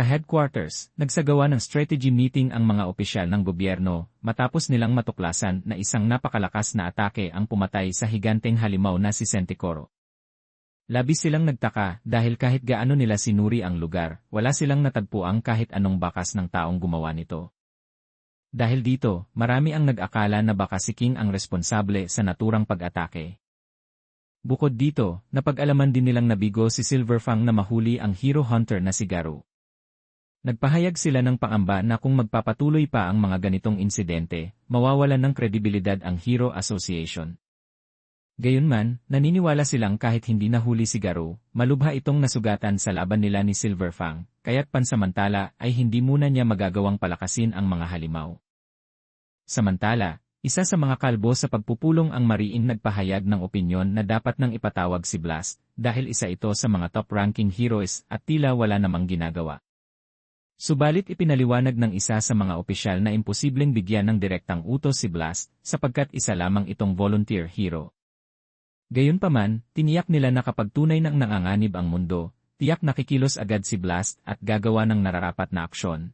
Sa headquarters, nagsagawa ng strategy meeting ang mga opisyal ng gobyerno matapos nilang matuklasan na isang napakalakas na atake ang pumatay sa higanteng halimaw na si Senticoro. Labis silang nagtaka dahil kahit gaano nila sinuri ang lugar, wala silang natagpuang kahit anong bakas ng taong gumawa nito. Dahil dito, marami ang nag-akala na baka si King ang responsable sa naturang pag-atake. Bukod dito, napag-alaman din nilang nabigo si Silverfang na mahuli ang hero hunter na si Garu. Nagpahayag sila ng pangamba na kung magpapatuloy pa ang mga ganitong insidente, mawawalan ng kredibilidad ang Hero Association. Gayunman, naniniwala silang kahit hindi nahuli si Garo, malubha itong nasugatan sa laban nila ni Silverfang, kaya't pansamantala ay hindi muna niya magagawang palakasin ang mga halimaw. Samantala, isa sa mga kalbo sa pagpupulong ang mariing nagpahayag ng opinyon na dapat nang ipatawag si Blast dahil isa ito sa mga top-ranking heroes at tila wala namang ginagawa. Subalit ipinaliwanag ng isa sa mga opisyal na imposibleng bigyan ng direktang utos si Blast sapagkat isa lamang itong volunteer hero. Gayunpaman, tiniyak nila na kapag tunay nang nanganganib ang mundo, tiyak nakikilos agad si Blast at gagawa ng nararapat na aksyon.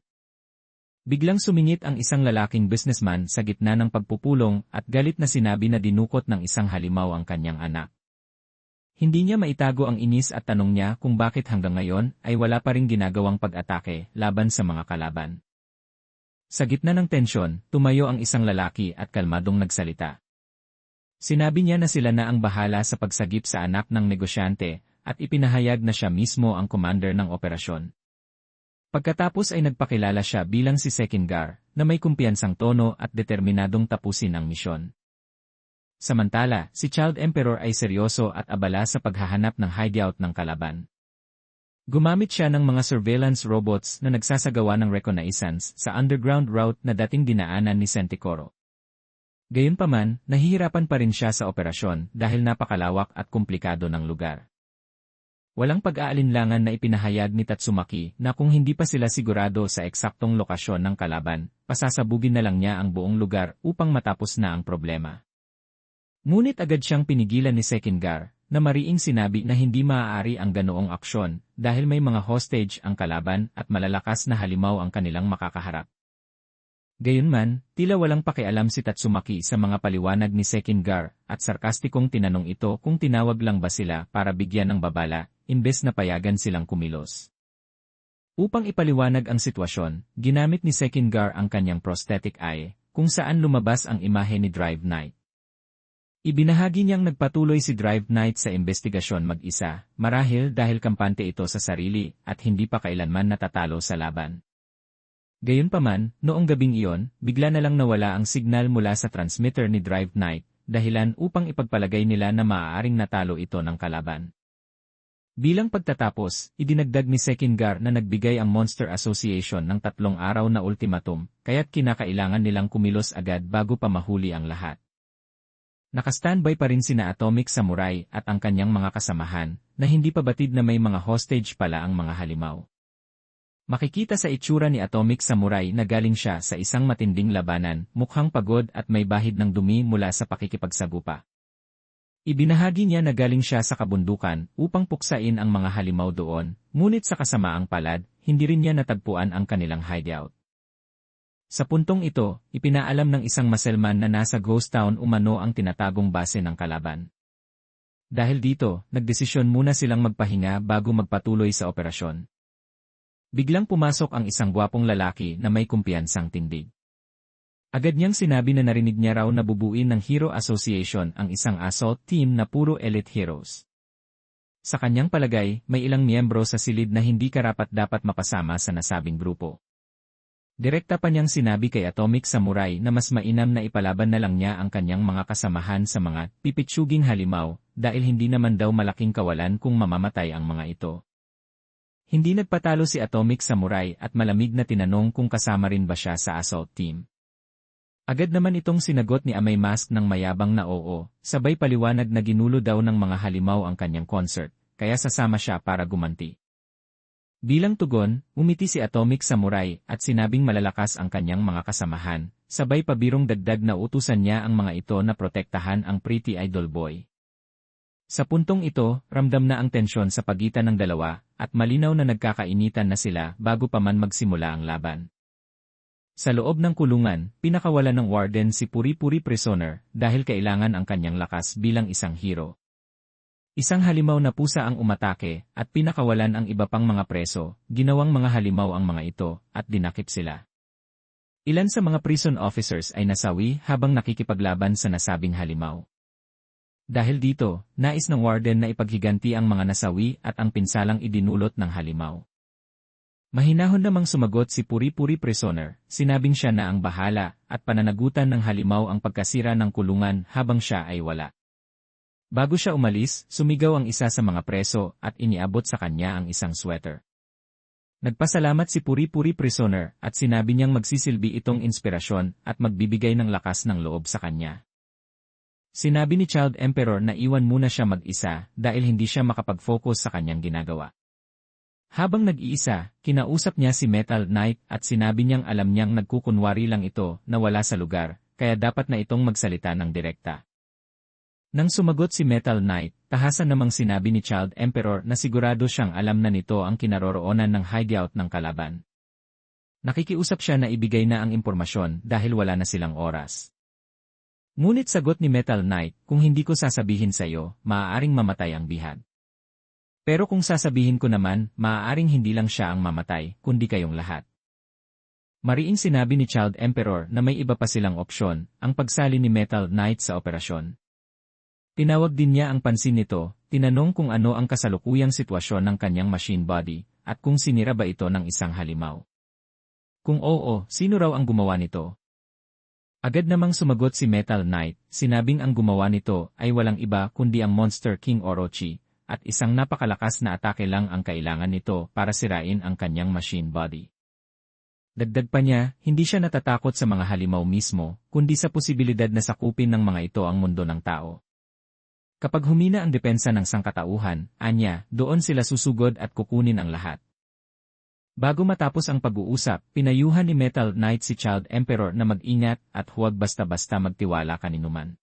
Biglang sumingit ang isang lalaking businessman sa gitna ng pagpupulong at galit na sinabi na dinukot ng isang halimaw ang kanyang anak. Hindi niya maitago ang inis at tanong niya kung bakit hanggang ngayon ay wala pa ring ginagawang pag-atake laban sa mga kalaban. Sa gitna ng tensyon, tumayo ang isang lalaki at kalmadong nagsalita. Sinabi niya na sila na ang bahala sa pagsagip sa anak ng negosyante at ipinahayag na siya mismo ang commander ng operasyon. Pagkatapos ay nagpakilala siya bilang si Sekingar na may kumpiyansang tono at determinadong tapusin ang misyon. Samantala, si Child Emperor ay seryoso at abala sa paghahanap ng hideout ng kalaban. Gumamit siya ng mga surveillance robots na nagsasagawa ng reconnaissance sa underground route na dating dinaanan ni Senticoro. Gayunpaman, nahihirapan pa rin siya sa operasyon dahil napakalawak at komplikado ng lugar. Walang pag-aalinlangan na ipinahayag ni Tatsumaki na kung hindi pa sila sigurado sa eksaktong lokasyon ng kalaban, pasasabugin na lang niya ang buong lugar upang matapos na ang problema. Ngunit agad siyang pinigilan ni Sekingar, na mariing sinabi na hindi maaari ang ganoong aksyon dahil may mga hostage ang kalaban at malalakas na halimaw ang kanilang makakaharap. Gayunman, tila walang pakialam si Tatsumaki sa mga paliwanag ni Sekingar at sarkastikong tinanong ito kung tinawag lang ba sila para bigyan ng babala, imbes na payagan silang kumilos. Upang ipaliwanag ang sitwasyon, ginamit ni Sekingar ang kanyang prosthetic eye, kung saan lumabas ang imahe ni Drive Knight. Ibinahagi niyang nagpatuloy si Drive Knight sa investigasyon mag-isa, marahil dahil kampante ito sa sarili at hindi pa kailanman natatalo sa laban. Gayunpaman, noong gabing iyon, bigla na lang nawala ang signal mula sa transmitter ni Drive Knight, dahilan upang ipagpalagay nila na maaaring natalo ito ng kalaban. Bilang pagtatapos, idinagdag ni Sekingar na nagbigay ang Monster Association ng tatlong araw na ultimatum, kaya't kinakailangan nilang kumilos agad bago pa mahuli ang lahat. Nakastandby pa rin sina Atomic Samurai at ang kanyang mga kasamahan, na hindi pa batid na may mga hostage pala ang mga halimaw. Makikita sa itsura ni Atomic Samurai na galing siya sa isang matinding labanan, mukhang pagod at may bahid ng dumi mula sa pakikipagsagupa. Ibinahagi niya na galing siya sa kabundukan upang puksain ang mga halimaw doon, ngunit sa kasamaang palad, hindi rin niya natagpuan ang kanilang hideout. Sa puntong ito, ipinaalam ng isang maselman na nasa ghost town umano ang tinatagong base ng kalaban. Dahil dito, nagdesisyon muna silang magpahinga bago magpatuloy sa operasyon. Biglang pumasok ang isang gwapong lalaki na may kumpiyansang tindig. Agad niyang sinabi na narinig niya raw na bubuin ng Hero Association ang isang assault team na puro elite heroes. Sa kanyang palagay, may ilang miyembro sa silid na hindi karapat dapat mapasama sa nasabing grupo. Direkta pa niyang sinabi kay Atomic Samurai na mas mainam na ipalaban na lang niya ang kanyang mga kasamahan sa mga pipitsuging halimaw dahil hindi naman daw malaking kawalan kung mamamatay ang mga ito. Hindi nagpatalo si Atomic Samurai at malamig na tinanong kung kasama rin ba siya sa assault team. Agad naman itong sinagot ni Amay Mask ng mayabang na oo, sabay paliwanag na ginulo daw ng mga halimaw ang kanyang concert, kaya sasama siya para gumanti. Bilang tugon, umiti si Atomic Samurai at sinabing malalakas ang kanyang mga kasamahan, sabay pabirong dagdag na utusan niya ang mga ito na protektahan ang pretty idol boy. Sa puntong ito, ramdam na ang tensyon sa pagitan ng dalawa, at malinaw na nagkakainitan na sila bago pa man magsimula ang laban. Sa loob ng kulungan, pinakawalan ng warden si Puri-Puri Prisoner dahil kailangan ang kanyang lakas bilang isang hero. Isang halimaw na pusa ang umatake at pinakawalan ang iba pang mga preso, ginawang mga halimaw ang mga ito at dinakip sila. Ilan sa mga prison officers ay nasawi habang nakikipaglaban sa nasabing halimaw. Dahil dito, nais ng warden na ipaghiganti ang mga nasawi at ang pinsalang idinulot ng halimaw. Mahinahon namang sumagot si Puri-Puri Prisoner, sinabing siya na ang bahala at pananagutan ng halimaw ang pagkasira ng kulungan habang siya ay wala. Bago siya umalis, sumigaw ang isa sa mga preso at iniabot sa kanya ang isang sweater. Nagpasalamat si Puri-Puri Prisoner at sinabi niyang magsisilbi itong inspirasyon at magbibigay ng lakas ng loob sa kanya. Sinabi ni Child Emperor na iwan muna siya mag-isa dahil hindi siya makapag-focus sa kanyang ginagawa. Habang nag-iisa, kinausap niya si Metal Knight at sinabi niyang alam niyang nagkukunwari lang ito na wala sa lugar, kaya dapat na itong magsalita ng direkta. Nang sumagot si Metal Knight, tahasan namang sinabi ni Child Emperor na sigurado siyang alam na nito ang kinaroroonan ng hideout ng kalaban. Nakikiusap siya na ibigay na ang impormasyon dahil wala na silang oras. Ngunit sagot ni Metal Knight, kung hindi ko sasabihin sa iyo, maaaring mamatay ang bihag. Pero kung sasabihin ko naman, maaaring hindi lang siya ang mamatay, kundi kayong lahat. Mariing sinabi ni Child Emperor na may iba pa silang opsyon, ang pagsali ni Metal Knight sa operasyon. Tinawag din niya ang pansin nito, tinanong kung ano ang kasalukuyang sitwasyon ng kanyang machine body, at kung sinira ba ito ng isang halimaw. Kung oo, sino raw ang gumawa nito? Agad namang sumagot si Metal Knight, sinabing ang gumawa nito ay walang iba kundi ang Monster King Orochi, at isang napakalakas na atake lang ang kailangan nito para sirain ang kanyang machine body. Dagdag pa niya, hindi siya natatakot sa mga halimaw mismo, kundi sa posibilidad na sakupin ng mga ito ang mundo ng tao. Kapag humina ang depensa ng sangkatauhan, anya, doon sila susugod at kukunin ang lahat. Bago matapos ang pag-uusap, pinayuhan ni Metal Knight si Child Emperor na mag-ingat at huwag basta-basta magtiwala kaninuman.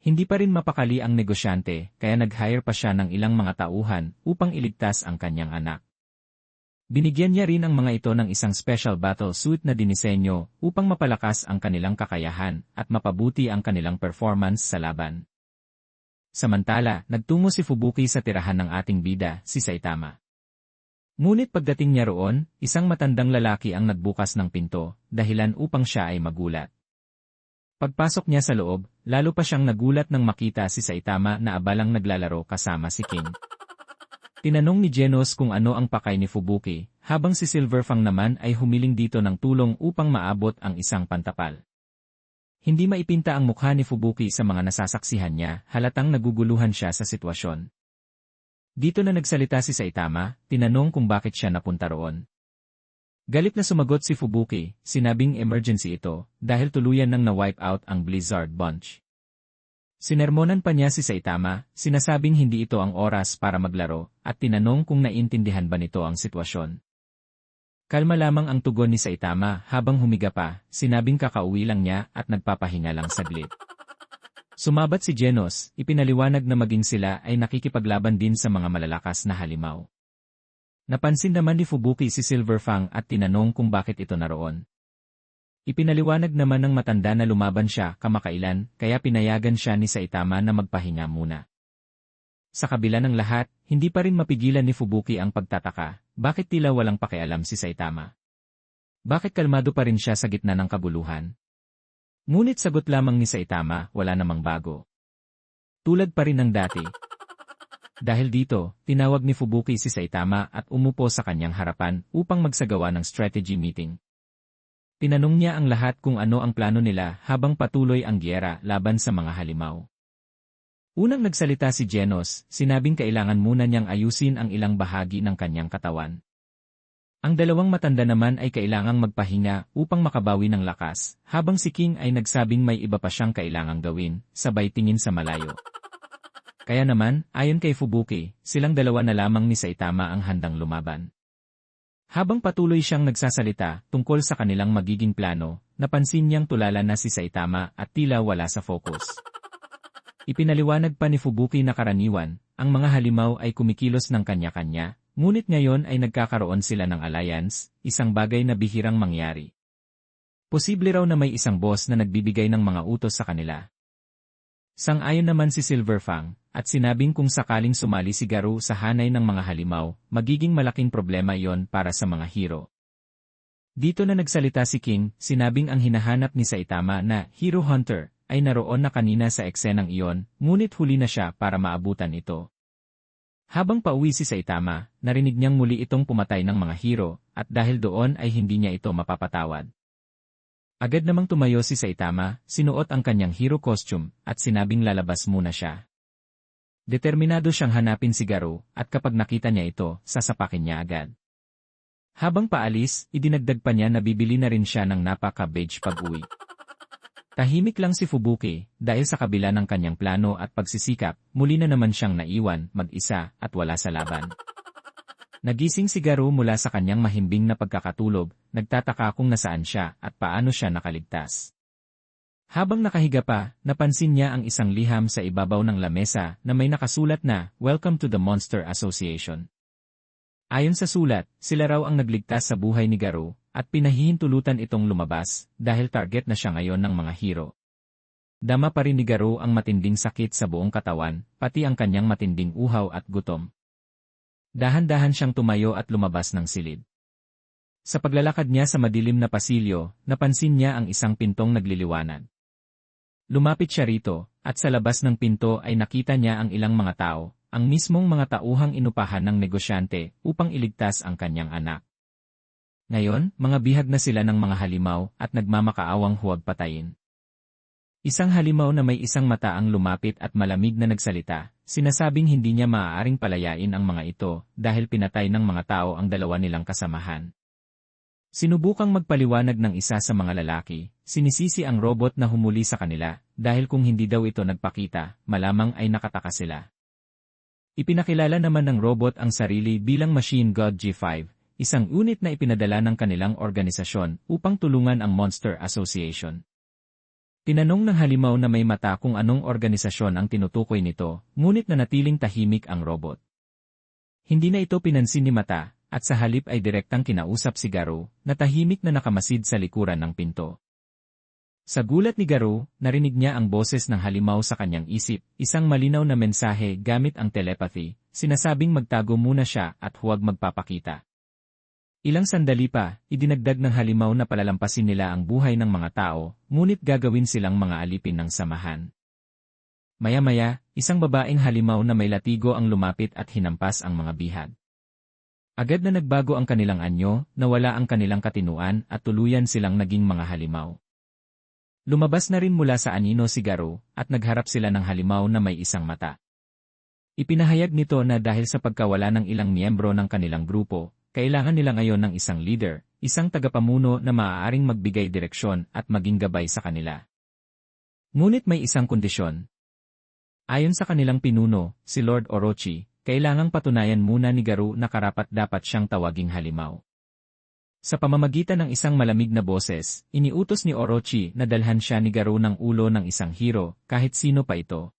Hindi pa rin mapakali ang negosyante, kaya nag-hire pa siya ng ilang mga tauhan upang iligtas ang kanyang anak. Binigyan niya rin ang mga ito ng isang special battle suit na dinisenyo upang mapalakas ang kanilang kakayahan at mapabuti ang kanilang performance sa laban. Samantala, nagtungo si Fubuki sa tirahan ng ating bida, si Saitama. Ngunit pagdating niya roon, isang matandang lalaki ang nagbukas ng pinto, dahilan upang siya ay magulat. Pagpasok niya sa loob, lalo pa siyang nagulat nang makita si Saitama na abalang naglalaro kasama si King. Tinanong ni Genos kung ano ang pakay ni Fubuki, habang si Silverfang naman ay humiling dito ng tulong upang maabot ang isang pantapal. Hindi maipinta ang mukha ni Fubuki sa mga nasasaksihan niya, halatang naguguluhan siya sa sitwasyon. Dito na nagsalita si Saitama, tinanong kung bakit siya napunta roon. Galit na sumagot si Fubuki, sinabing emergency ito, dahil tuluyan nang na-wipe out ang Blizzard Bunch. Sinermonan pa niya si Saitama, sinasabing hindi ito ang oras para maglaro, at tinanong kung naintindihan ba nito ang sitwasyon. Kalma lamang ang tugon ni Saitama habang humiga pa, sinabing kakauwi lang niya at nagpapahinga lang saglit. Sumabat si Genos, ipinaliwanag na maging sila ay nakikipaglaban din sa mga malalakas na halimaw. Napansin naman ni Fubuki si Silverfang at tinanong kung bakit ito naroon. Ipinaliwanag naman ng matanda na lumaban siya kamakailan kaya pinayagan siya ni Saitama na magpahinga muna. Sa kabila ng lahat, hindi pa rin mapigilan ni Fubuki ang pagtataka, bakit tila walang pakialam si Saitama. Bakit kalmado pa rin siya sa gitna ng kabuluhan? Ngunit sagot lamang ni Saitama, wala namang bago. Tulad pa rin ng dati, dahil dito, tinawag ni Fubuki si Saitama at umupo sa kanyang harapan upang magsagawa ng strategy meeting. Tinanong niya ang lahat kung ano ang plano nila habang patuloy ang gyera laban sa mga halimaw. Unang nagsalita si Genos, sinabing kailangan muna niyang ayusin ang ilang bahagi ng kanyang katawan. Ang dalawang matanda naman ay kailangang magpahinga upang makabawi ng lakas, habang si King ay nagsabing may iba pa siyang kailangang gawin, sabay tingin sa malayo. Kaya naman, ayon kay Fubuki, silang dalawa na lamang ni Saitama ang handang lumaban. Habang patuloy siyang nagsasalita tungkol sa kanilang magiging plano, napansin niyang tulala na si Saitama at tila wala sa focus. Ipinaliwanag pa ni Fubuki na karaniwan, ang mga halimaw ay kumikilos ng kanya-kanya, Ngunit ngayon ay nagkakaroon sila ng alliance, isang bagay na bihirang mangyari. Posible raw na may isang boss na nagbibigay ng mga utos sa kanila. Sang-ayon naman si Silverfang, at sinabing kung sakaling sumali si Garu sa hanay ng mga halimaw, magiging malaking problema iyon para sa mga hero. Dito na nagsalita si King, sinabing ang hinahanap ni Saitama na Hero Hunter ay naroon na kanina sa eksenang iyon, ngunit huli na siya para maabutan ito. Habang pauwi si Saitama, narinig niyang muli itong pumatay ng mga hero, at dahil doon ay hindi niya ito mapapatawad. Agad namang tumayo si Saitama, sinuot ang kanyang hero costume, at sinabing lalabas muna siya. Determinado siyang hanapin si Garu, at kapag nakita niya ito, sasapakin niya agad. Habang paalis, idinagdag pa niya na bibili na rin siya ng napaka-beige pag-uwi. Tahimik lang si Fubuki, dahil sa kabila ng kanyang plano at pagsisikap, muli na naman siyang naiwan, mag-isa, at wala sa laban. Nagising si Garu mula sa kanyang mahimbing na pagkakatulog, nagtataka kung nasaan siya at paano siya nakaligtas. Habang nakahiga pa, napansin niya ang isang liham sa ibabaw ng lamesa na may nakasulat na, Welcome to the Monster Association. Ayon sa sulat, sila raw ang nagligtas sa buhay ni Garu, at pinahihintulutan itong lumabas dahil target na siya ngayon ng mga hero. Dama pa rin ni Garo ang matinding sakit sa buong katawan, pati ang kanyang matinding uhaw at gutom. Dahan-dahan siyang tumayo at lumabas ng silid. Sa paglalakad niya sa madilim na pasilyo, napansin niya ang isang pintong nagliliwanag. Lumapit siya rito, at sa labas ng pinto ay nakita niya ang ilang mga tao, ang mismong mga tauhang inupahan ng negosyante upang iligtas ang kanyang anak. Ngayon, mga bihag na sila ng mga halimaw at nagmamakaawang huwag patayin. Isang halimaw na may isang mata ang lumapit at malamig na nagsalita, sinasabing hindi niya maaaring palayain ang mga ito dahil pinatay ng mga tao ang dalawa nilang kasamahan. Sinubukang magpaliwanag ng isa sa mga lalaki, sinisisi ang robot na humuli sa kanila dahil kung hindi daw ito nagpakita, malamang ay nakataka sila. Ipinakilala naman ng robot ang sarili bilang Machine God G5 isang unit na ipinadala ng kanilang organisasyon upang tulungan ang Monster Association. Tinanong ng halimaw na may mata kung anong organisasyon ang tinutukoy nito, ngunit nanatiling tahimik ang robot. Hindi na ito pinansin ni Mata, at sa halip ay direktang kinausap si Garo, na tahimik na nakamasid sa likuran ng pinto. Sa gulat ni Garo, narinig niya ang boses ng halimaw sa kanyang isip, isang malinaw na mensahe gamit ang telepathy, sinasabing magtago muna siya at huwag magpapakita. Ilang sandali pa, idinagdag ng halimaw na palalampasin nila ang buhay ng mga tao, ngunit gagawin silang mga alipin ng samahan. Maya-maya, isang babaeng halimaw na may latigo ang lumapit at hinampas ang mga bihag. Agad na nagbago ang kanilang anyo, nawala ang kanilang katinuan at tuluyan silang naging mga halimaw. Lumabas na rin mula sa anino si Garo, at nagharap sila ng halimaw na may isang mata. Ipinahayag nito na dahil sa pagkawala ng ilang miyembro ng kanilang grupo, kailangan nila ngayon ng isang leader, isang tagapamuno na maaaring magbigay direksyon at maging gabay sa kanila. Ngunit may isang kondisyon. Ayon sa kanilang pinuno, si Lord Orochi, kailangang patunayan muna ni Garu na karapat dapat siyang tawaging halimaw. Sa pamamagitan ng isang malamig na boses, iniutos ni Orochi na dalhan siya ni Garu ng ulo ng isang hero, kahit sino pa ito,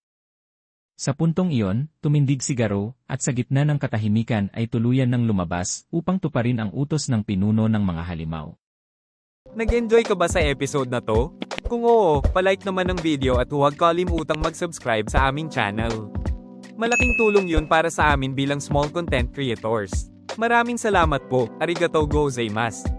sa puntong iyon, tumindig si Garo, at sa gitna ng katahimikan ay tuluyan ng lumabas upang tuparin ang utos ng pinuno ng mga halimaw. Nag-enjoy ka ba sa episode na to? Kung oo, palike naman ng video at huwag kalimutang mag-subscribe sa aming channel. Malaking tulong yun para sa amin bilang small content creators. Maraming salamat po, arigatou gozaimasu.